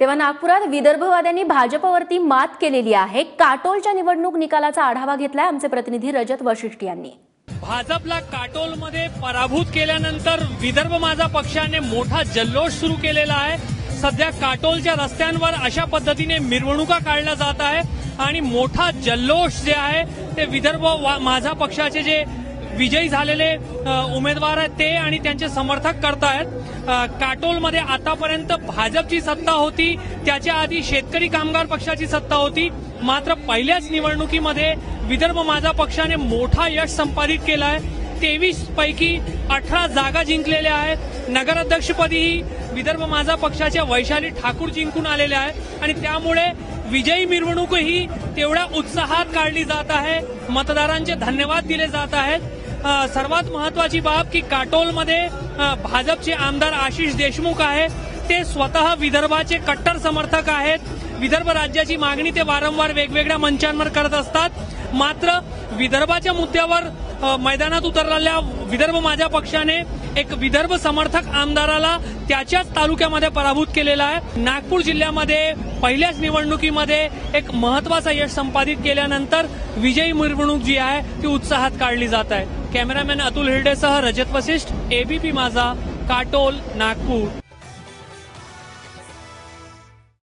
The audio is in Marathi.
तेव्हा नागपुरात विदर्भवाद्यांनी भाजपवरती मात केलेली आहे. काटोलच्या निवडणूक निकालाचा आढावा घेतलाय आमचे प्रतिनिधी रजत वशिष्ठ यांनी. भाजपला काटोलमध्ये पराभूत केल्यानंतर विदर्भ माझा पक्षाने मोठा जल्लोष सुरू केलेला आहे. सध्या काटोलच्या रस्त्यांवर अशा पद्धतीने मिरवणुका काढल्या जात आहे आणि मोठा जल्लोष जे आहे ते विदर्भ वा- माझा पक्षाचे जे विजयी झालेले उमेदवार आहेत ते आणि त्यांचे समर्थक करतायत. काटोलमध्ये आतापर्यंत भाजपची सत्ता होती. त्याच्या आधी शेतकरी कामगार पक्षाची सत्ता होती. मात्र पहिल्याच निवडणुकीमध्ये विदर्भ माझा पक्षाने मोठा यश संपादित केला आहे तेवीस पैकी अठरा जागा जिंकलेल्या आहेत. नगराध्यक्षपदीही विदर्भ माझा पक्षाच्या वैशाली ठाकूर जिंकून आलेल्या आहेत. आणि त्यामुळे विजयी मिरवणूकही तेवढ्या उत्साहात काढली जात आहे. मतदारांचे धन्यवाद दिले जात आहेत. सर्वात महत्वाची बाब की काटोलमध्ये भाजपचे आमदार आशिष देशमुख आहेत ते स्वतः विदर्भाचे कट्टर समर्थक आहेत. विदर्भ राज्याची मागणी ते वारंवार वेगवेगळ्या मंचांवर करत असतात. मात्र विदर्भाच्या मुद्द्यावर मैदानात उतरलेल्या विदर्भ माझ्या पक्षाने एक विदर्भ समर्थक आमदाराला त्याच्याच तालुक्यामध्ये पराभूत केलेला आहे. नागपूर जिल्ह्यामध्ये पहिल्याच निवडणुकीमध्ये एक महत्त्वाचा यश संपादित केल्यानंतर विजयी मिरवणूक जी आहे ती उत्साहात काढली जात आहे. कॅमेरामॅन अतुल हिरडेसह रजत वशिष्ठ एबीपी माझा काटोल नागपूर.